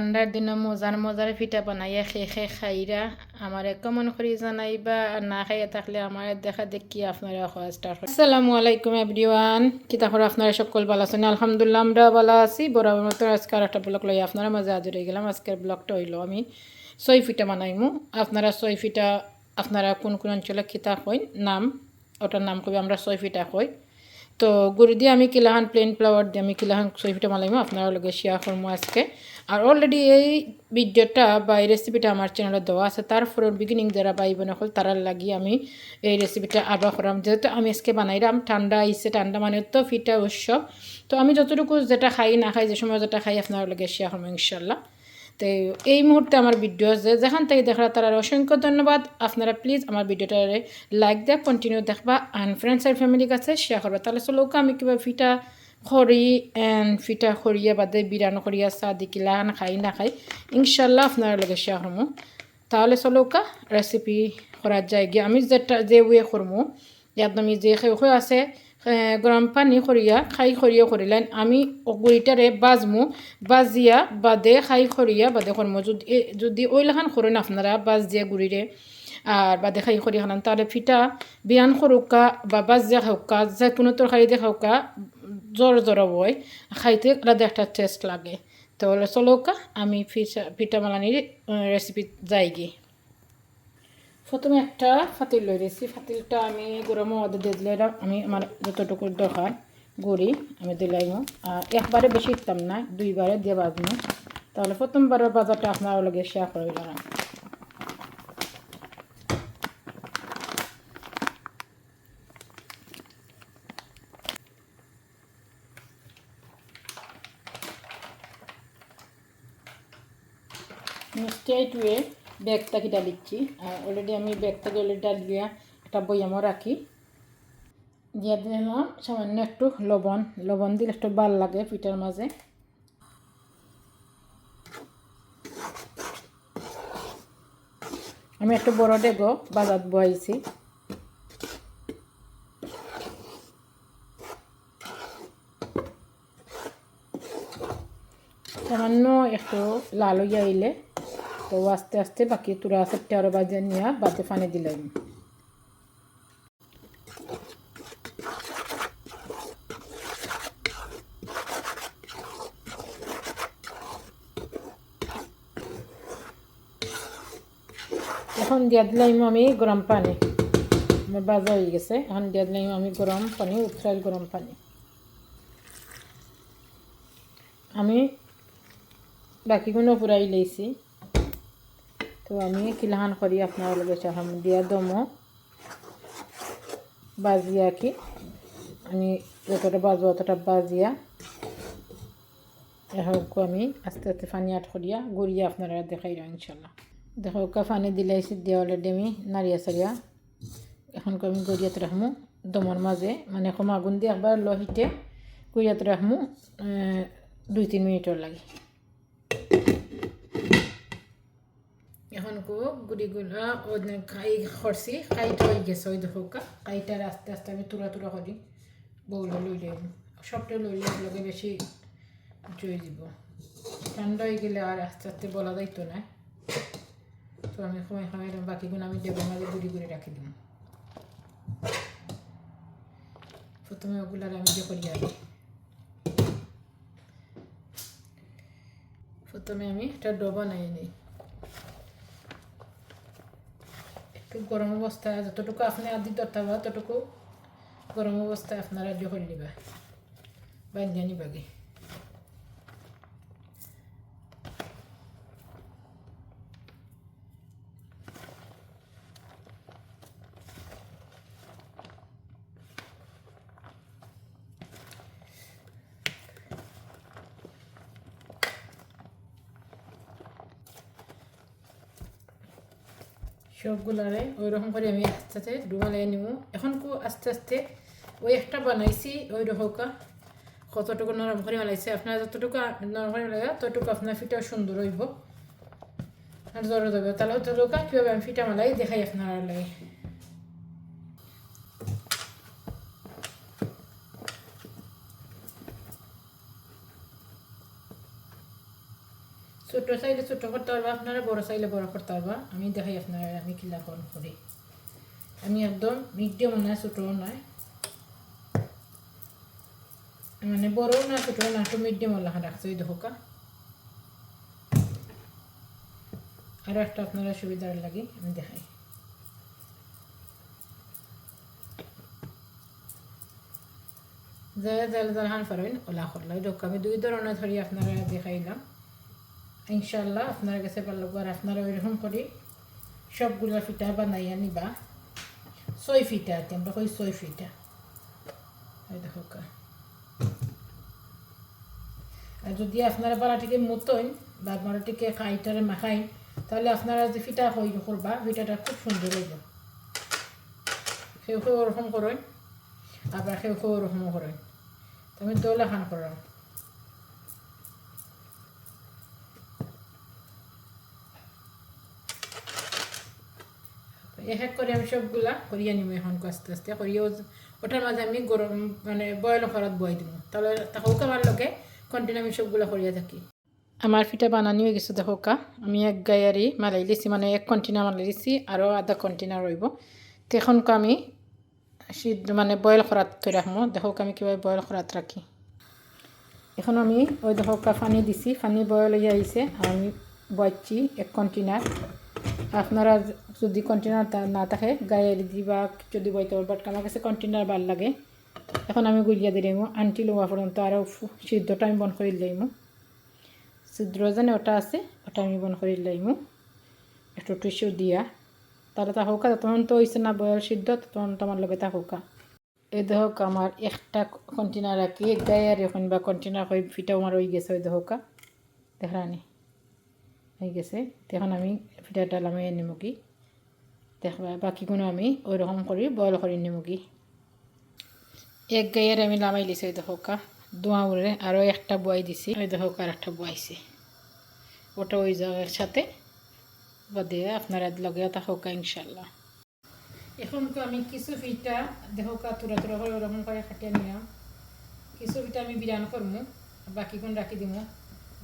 ঠান্ডার দিনে মজার মজার পিঠা বানাইয়া খেয়ে খেয়ে খাইরা আমার কেমন করে জানাইবা আর না খাইয়া থাকলে আমার দেখা দেখি আপনারা খাওয়া স্টার্ট আলাইকুম এভরিওয়ান কি তারপর আপনারা সকল ভালো আছেন? আলহামদুলিল্লাহ আমরা ভালো আছি। বরাবর মতো আজকে আর একটা ব্লগ লই আপনারা মাঝে হাজির হয়ে গেলাম আজকের ব্লগটা হইল আমি। ছয় ফিটা বানাইমু আপনারা ছয় ফিটা, আপনারা কোন কোন অঞ্চলে খিতা কই নাম ওটার নাম কবি, আমরা ছয় ফিটা কই তো গুড়ি দিয়ে আমি কিলাহান প্লেন ফ্লাওয়ার দিয়ে আমি কিলাহান ছয়ফিটা মালাইমো, আপনারা লগে শেয়ার করব আজকে। আর অলরেডি এই ভিডিওটা বা এই রেসিপিটা আমার চ্যানেলে দেওয়া আছে তারপরে বিগিনিং যারা বাই বোন হল, তারার লাগি আমি এই রেসিপিটা আবার করাম। যেহেতু আমি আজকে বানাইলাম ঠান্ডা আইসে ঠান্ডা মানে তো ফিটা উৎসব তো আমি যতটুকু যেটা খাই, না খাই, যে সময় যেটা খাই, আপনার লগে শেয়ার করব ইনশাল্লাহ তো এই মুহূর্তে আমার ভিডিও যে যেখান থেকে দেখা তারা অসংখ্য ধন্যবাদ। আপনারা প্লিজ আমার ভিডিওটারে লাইক দেয় কন্টিনিউ দেখবা। অ্যান্ড ফ্রেন্ডস আর ফ্যামিলির কাছে শেয়ার করবা। তাহলে চলো আমি কিবা ফিটা খড়ি অ্যান্ড ফিটা খড়িয়া বাদে বিরান খড়িয়া চাহ দিকিলা খাই, না খাই ইনশাল্লাহ আপনার লগে শেয়ার করব তাহলে চলৌকা রেসিপি করার যায় গিয়ে। আমি যেটা যে ওয়ে করব ইয়াত আমি যে খেয়ে আছে গরম পানি করিয়া খাই খরিয়া করিলেন আমি গুড়িটারে বাজমু, বাজিয়া বাদে খাই খরিয়া বাদে করমু যদি যদি ওইলাখান করেন আপনারা বাজ দিয়া গুড়িরে আর বাদে খাই খরি খানান তাহলে ফিটা, বিয়ান সরুকা বা বাজিয়া খাওকা যে কোনো তরকারি দিয়ে খাওকা জ্বর জ্বর বই খাইতে আলাদা একটা টেস্ট লাগে। তাহলে চলৌকা, আমি ফিটা পিঠা যাই গিয়ে প্রথমে একটা ফাতিল লই দিয়েছি। ফাতিলটা আমি গরম মধ্যে দিয়ে দিলে আমি আমার যতটুকু দরকার গুড়ি আমি দিলাইমো আর একবারে বেশি দিতাম না, দুইবারে দিয়ে বাজমো তাহলে প্রথমবারের বাজারটা আপনার লগে শেয়ার করে দিলাম স্ট্রেট ওয়ে ব্যাগটা কি ডালিচ্ছি অলরেডি আমি ব্যাগটাকে অলরেডি ডালিয়া একটা বইয়ামও রাখি। দিয়ে দিলাম সামান্য একটু লবণ। লবণ দিলে একটু ভালো লাগে পিঠার মাঝে। আমি একটু বড় ডেগো বাজার বয়েছি সামান্য একটু লাল হইয়া আইলে তো আস্তে আস্তে বাকি তুরা সেটটা আরও বাজে নিয়ে বাদে পানি দিলাম এখন দিয়া দিলাম আমি গরম পানি। আমার বাজা হয়ে গেছে। এখন দিয়া দিলাম আমি গরম পানি, উতরাইল গরম পানি। আমি বাকিগুলো পুরাই লেছি তো আমি কিলাহান করি আপনার লগে চাহাম দিয়া দমো। বাজিয়া কি? আমি যতটা বাজবো অতটা বাজিয়া। এহক আমি আস্তে আস্তে পানি আট করিয়া গড়িয়া আপনারা দেখাই ইনশাল্লাহ দেখো পানি দিলাইছি দিয়া অলরেডি আমি নারিয়া সারিয়া এখন আমি গড়িয়াতে রাখমু দমর মাঝে। মানে কম আগুন দিয়ে একবার লহিতে গড়িয়াতে রাখমু দুই তিন মিনিটর লাগে। কো গুড়িগুলা খাই খরছি খাইটা হয়ে গেছে, ওই দেখো খাইটার আস্তে আস্তে আমি তুরা তুরা করি, বউলে লইলে সবটা লইলে লগে বেশি জয় দিব। ঠান্ডা হয়ে গেলে আর আস্তে আস্তে বলা যাইতো না। তো আমি সময় সময় বাকিগুলো আমি দেবের মাঝে গুড়ি গুড়ি রাখি দিব প্রথমে ওগুলার আমি যে করি আগে। প্রথমে আমি একটা ডবা নাই নিই একটু গরম অবস্থায় যতটুকু আপনি আদি ধরতে পারবা ততটুকু গরম অবস্থায় আপনারা জহর নিবা বান্ধিয়া নিবাগে সবগুলারে ওই রকম করে আমি আস্তে আস্তে ডুবালাই নিব এখন কো আস্তে আস্তে ওই একটা বানাইছি ওই রকমকা কতটুকু নরম করে বানাইছে আপনার যতটুকু নরম করে লাগে ততটুকু আপনার ফিটাও সুন্দর হইব আর জ্বর দেবে তাহলে ততটুকু কীভাবে আমি ফিটা মালাই দেখাই আপনার লাগে। ছোট ছোটো চাইলে ছোটো করতে পারবা, আপনারা বড় চাইলে বড় করতে পারবা। আমি দেখাই আপনারা, আমি কিলা কোন করি। আমি একদম মিডিয়াম নয় ছোটোও নয় মানে বড়ও না ছোটো না একটু মিডিয়াম লাখা রাখছে ওই দেখো কা। আরও একটা আপনারা সুবিধার লাগে, আমি দেখাই। যারা জাল জাল হান পারেন ওলা করলা। দেখো আমি দুই ধরনের ধরি আপনারা দেখাইলাম। ইনশাল্লাহ আপনার কাছে ভালো আর আপনারা ওইরকম করে সবগুলো ফিটা বানাইয়া নিবা। ছয় ফিটা কি আমরা কই ছয় ফিটা দেখো। আর যদি আপনারা বালাটিকে মতন, বা বালাটিকে খাইটারে মাখাইন, তাহলে আপনারা যে ফিটা হই করবা ফিটাটা খুব সুন্দর হইব। সেও ওরকম করেন, আবার কেউ কেউ ওরকম করেন। আমি দোলা খান এক এক করে আমি সবগুলা করিয়া নিব এখন আস্তে আস্তে। করিয়া ওটার মাঝে আমি গরম মানে বয়ল করাত বয় দিব তাহলে তাকেও আমার লগে কন্টিনিউ আমি সবগুলা করিয়া থাকি। আমার পিঠা বানানি হয়ে গেছে দেখো কা। আমি এক গায়ারি মালাই লিছি মানে এক কন্টিনার মালাই লিছি আরও আধা কন্টিনার রইব তো আমি মানে বয়েল করাত থৈ রাখব দেখো আমি কীভাবে বয়েল করাত রাখি এখন আমি ওই দেখো পানি দিছি। পানি বয়েল হয়ে আর আমি বয়াচ্ছি এক কন্টিনার আপনারা যদি কন্টেনার না থাকে, গায়ে দিবা যদি বইতে বাট আমার কাছে কন্টেনার ভালো লাগে। এখন আমি গুলিয়া দিলাম আনটি লোয়া পর্যন্ত আরও সিদ্ধটা আমি বন করে দিলাম ছিদ্র জানে ওটা আছে, ওটা আমি বন করে দিলাম একটু টিস্যু দিয়া। তাহলে তা হোকা তখন তো হয়েছে না বয়স সিদ্ধ তখন তো আমার লগে তা হোকা এই দেখক আমার একটা কন্টেনার রাখি গায়ে আর এখন বা কন্টেনার হয়ে ফিটাও আমার হয়ে গেছে ওই দেখকা দেখানি হয়ে গেছে। তখন আমি ফিটাটা লামাই নিব কি দেখবা বাকিগুলো আমি ওই রকম করে বয়ল করে নিব কি এক গায়ের আমি লামাই লিছি ওই দেখকা। দোয়া উড়ে আরও একটা বয় দিছি ওই দেখক আর একটা বয়াইছে ওটা ওই জায়গার সাথে বাদে আপনারা লগে তা ইনশাল্লাহ এখন তো আমি কিছু ফিটা দেখো কা তুরা তুরা করে ওরকম করে খাটিয়ে নিলাম কিছু ফিটা আমি বিরান করব বাকিগুলো রাখি দিব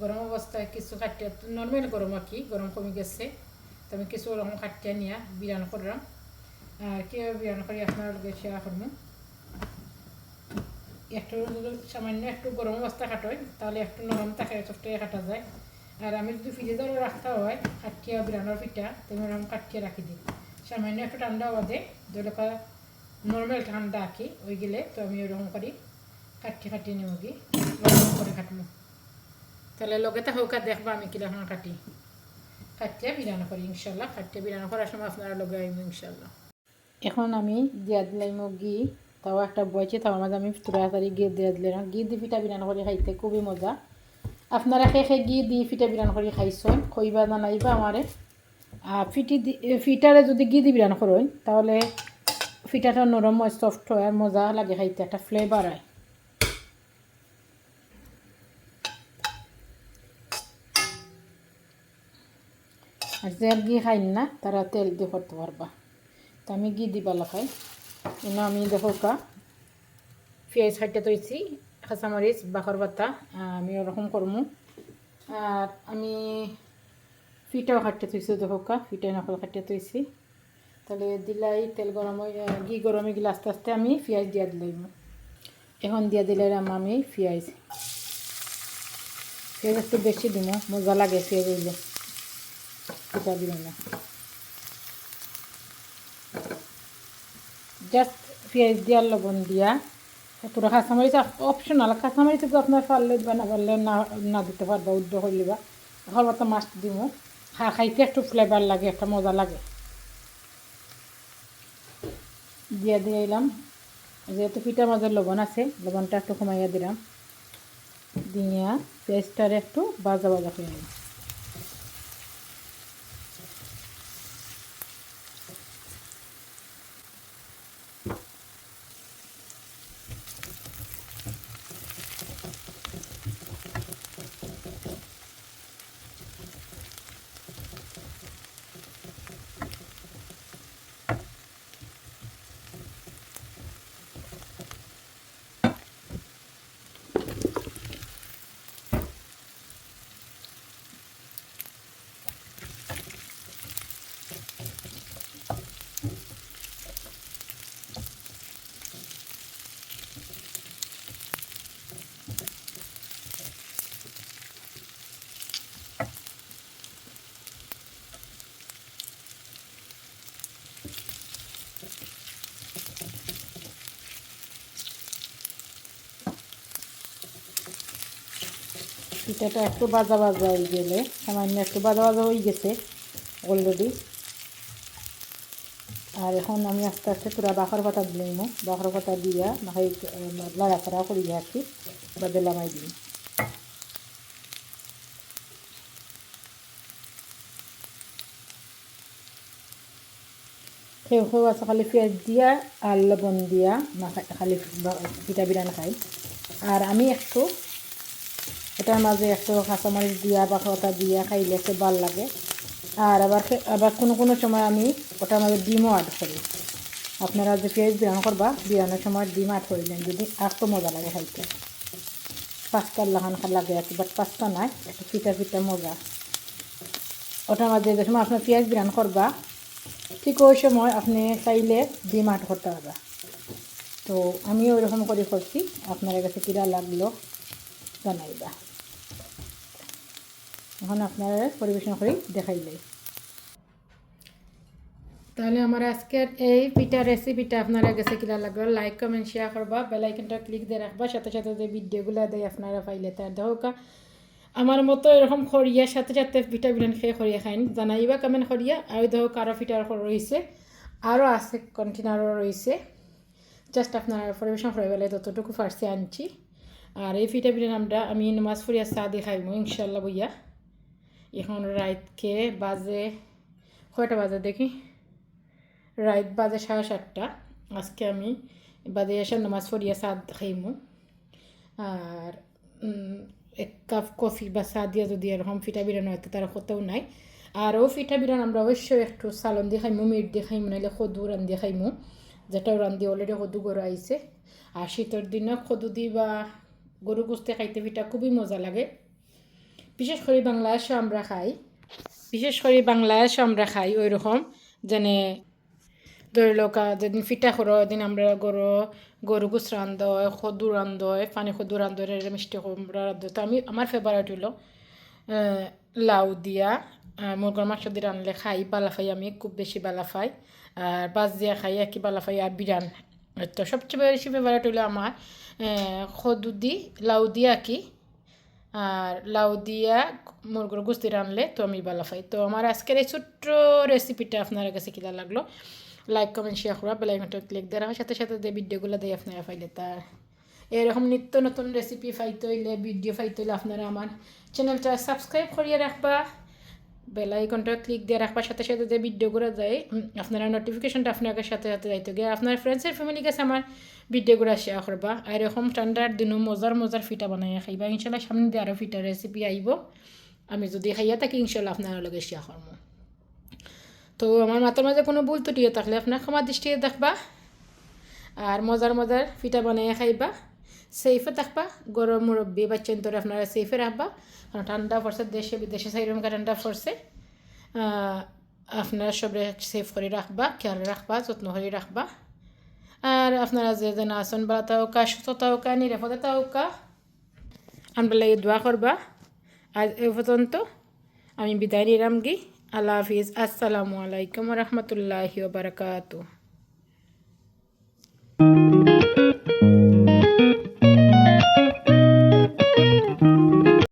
গরম অবস্থায় কিছু খাটিয়া নর্মাল গরম আর কি, গরম কমে গেছে। তো আমি কিছু ওরকম খাটিয়া নিয়ে বিরান করলাম। আর কীভাবে বিরান করি আপনার শেয়ার করব। একটু সামান্য একটু গরম অবস্থা খাটোয় তাহলে একটু নরম থাকে, চটকে কাটা যায়। আর আমি যদি ফ্রিজেরও রাখতে হয় কাটিয়া বিরানোর পিঠা তুমি ওরকম কাটিয়ে রাখি দিই। সামান্য একটু ঠান্ডা দেয় যেগুলো নর্মাল ঠান্ডা আঁকি ওই গেলে তো আমি ওরকম করি কাটিয়ে কাটিয়ে নেব কি ওরকম করে তাহলে লগে হোক দেখবা আমি কীরকম কাটি। কাটিয়ে বিরানো করি, ইনশাল্লাহ কাটিয়ে বিরানো করার সময় আপনারা লগে আইব ইনশাল্লাহ। এখন আমি দিয়া দিলাম ঘি, তাও একটা বইছে, তাও মাঝে আমি তাড়াতাড়ি ঘি দিয়ে দিলাম। ঘি দিয়ে পিঠা বিরানো করে খাইতে খুবই মজা। আপনারা খেয়ে গিয়ে দিয়ে ফিটা বিরান করে খাইছেন, কইবা জানাইবা আমারে। ফিটি ফিটারে যদি গি দি বিরান করেন, তাহলে ফিটাটা নরম হয় সফট হয়, আর মজা লাগে খাইতে, একটা ফ্লেভার হয়। আর যে আর ঘি খাইন না, তারা তেল দিয়ে করতে পারবা। তো আমি ঘি দিবা খাই এনে আমি দেখো কা পেঁয়াজ খাইতে তৈছি কাঁচামরিচ বাখর পাতা আমি ওরকম করমু। আর আমি ফিটাও কাটতে থইছি দেখা ফিটা নকল কাটতে থইছি তাহলে দিলাই তেল গরম ঘি গরম গেলে আস্তে আস্তে আমি পেঁয়াজ দিয়া দিলাম এখন দিয়া দিলাম আমি পেঁয়াজ। পেঁয়াজ একটু বেশি দিব মজা লাগে পেঁয়াজ দিলে। না। জাস্ট পেঁয়াজ দিয়ার লবণ দিয়া। পুরো কাঁচামরিচ অপশনাল কাঁচামরিচ তো আপনার পারলে দিবা না পারলে না না দিতে পারবা উদ্য করে দিবা এখন মতো মাছ দিব খা খাইতে একটু ফ্লেভার লাগে, একটা মজা লাগে। দিয়ে দিয়ে এলাম যেহেতু পিঠার মাঝে লবণ আছে, লবণটা একটু কমাইয়া দিলাম। দিয়া পেঁয়াজটার একটু বাজা বাজা করে নিলাম। পিঠাটা একটু বাজা বাজা হয়ে গেলে, সামান্য একটু বাজা বাজা হয়ে গেছে অলরেডি আর এখন আমি আস্তে আস্তে পুরা বাখর পাতা দিলাম বাখর পাতা দিয়া মাখাই লাড়াচাড়া করি আর কি। এবার দিলামাই দিই। সেও সেও আছে খালি পেঁয়াজ দিয়া আর লবণ দিয়া মাখা খালি পিঠা বিরান খাই আর আমি একটু এটার মাঝে একটু কাঁচামরিচ দিয়া বা খতা দিয়া খাইলে একটু ভালো লাগে। আর আবার আবার কোনো কোনো সময় আমি ওটার মাঝে ডিমও অ্যাড করি। আপনারা যে পেঁয়াজ বিরান করবা বিরানোর সময় ডিম অ্যাড করিলেন, যদি একটু মজা লাগে খাইতে। পাঁচটার লাহান লাগে আর বাট পাঁচটা নাই, একটু পিঠা ফিটা মজা। ওটার মাঝে যে সময় আপনার পেঁয়াজ বিরান করবা, ঠিক ওই সময় আপনি চাইলে ডিম আট করতে পারবা। তো আমি ওইরকম করে করছি আপনার কাছে কিরা লাগল জানাইবা। এখন আপনারা পরিবেশন করে দেখাইলে তাহলে আমার আজকের এই পিঠা রেসিপিটা আপনারা গেছে কিরা লাগল লাইক কমেন্ট শেয়ার করবা বেলাইকনটা ক্লিক দিয়ে রাখবা, সাথে সাথে যে ভিডিওগুলো দেয় আপনারা পাইলে তার দেখা আমার মতো এরকম খরিয়ার সাথে সাথে পিঠা বিরান খেয়ে খরিয়া খাইন। জানাইবা কেমন খরিয়া আর দেখো কারও পিঠার রয়েছে আরও আছে কন্টেনারও রয়েছে জাস্ট আপনার পরিবেশন করে বেলায় ততটুকু ফার্সে আনছি। আর এই পিঠা বিরান আমরা, আমি নামাজ ফুরিয়া চা দিয়ে ইনশাল্লাহ বইয়া। এখন রাইত খেয়ে বাজে কয়টা বাজে দেখি? রাইত বাজে সাড়ে সাতটা। আজকে আমি বাজে এসে নামাজ ফুরিয়া চা খাইমু। আর এক কাপ কফি বা চা দিয়ে যদি এরকম পিঠা বিরানো হয় তার কোথাও নাই। আর ও পিঠা বিরান আমরা অবশ্যই একটু সালন দিয়ে খাইমু, মিট দিয়ে খাইমু নাহলে সদু রান দিয়ে খাইমু। যেটাও রান দিয়ে অলরেডি সদু গরু আইছে। আর শীতের দিনে সদু দি বা গরু গুস্তে খাইতে পিঠা খুবই মজা লাগে। বিশেষ করে বাংলাদেশে আমরা খাই। বিশেষ করে বাংলাদেশে আমরা খাই ওই রকম যেনে ধৰি লওক যেদিন পিঠা খোর এদিন আমরা গরু গরু গুছ রান্ধ হয় সদু রান্ধ হয় পানি সদু রান্ধ হয় মিষ্টি কুমড়া রান্ধ তো আমি, আমার ফেভারিট হলো লাউ দিয়া মুরগর মাংস দিয়ে রানলে খাই, বালাফাই আমি খুব বেশি বালাফাই। আর বাস দিয়া খাই, একই বালাফাই আর বিরান। তো সবচেয়ে বেশি ফেভারিট হলো আমার সদু দি, লাউ দিয়া কি আর লাউ দিয়া মুরগুর গুস্তি রানলে তো আমি বালাফাই তো আমার আজকের এই ছোট্ট রেসিপিটা আপনার কাছে কিলা লাগল লাইক কমেন্ট শেয়ার করা বেলাইকনটা ক্লিক দেওয়া সাথে সাথে যে ভিডিওগুলো দেয় আপনারা পাইলে তার এরকম নিত্য নতুন রেসিপি ফাইতে হইলে ভিডিও ফাইতে হইলে আপনারা আমার চ্যানেলটা সাবস্ক্রাইব করিয়ে রাখবা। বেলাইকনটা ক্লিক দিয়ে রাখবার সাথে সাথে যে ভিডিওগুলো যায় আপনারা নোটিফিকেশনটা আপনার সাথে সাথে যাইতে গিয়ে আপনার ফ্রেন্ডসের ফ্যামিলি কাছে আমার ভিডিওগুলো শেয়ার করবা। আর এরকম ঠান্ডার দিনও মজার মজার ফিটা বানাই খাইবা। ইনশাল্লাহ সামনে দিয়ে আরও ফিটা রেসিপি আইব। আমি যদি খাইয়া থাকি, ইনশাল্লাহ আপনার লগে শেয়ার করব তো আমার মাথার মাঝে কোনো ভুল ত্রুটিও থাকলে আপনার ক্ষমা দৃষ্টিতে দেখবা। আর মজার মজার ফিটা বানাইয়া খাইবা। সেফে থাকবা গরম মুরব্বী বাচ্চান ধরে আপনারা সেফে রাখবা, কারণ ঠান্ডা পড়ছে, দেশে, বিদেশে সাইরমকা ঠান্ডা পড়ছে। আপনারা সবরে সেফ করে রাখবা, খেয়াল রাখবা, যত্ন করে রাখবা। আর আপনারা যে যেন আসন বা তাওকা সুস্থ তাওকা নিরাপদে তাওকা আমরা লাগে দোয়া করবা। আজ এ পর্যন্ত আমি বিদায় নিলাম গি। আল্লাহ হাফিজ। আসসালামু আলাইকুম রহমতুল্লাহি বারকাতু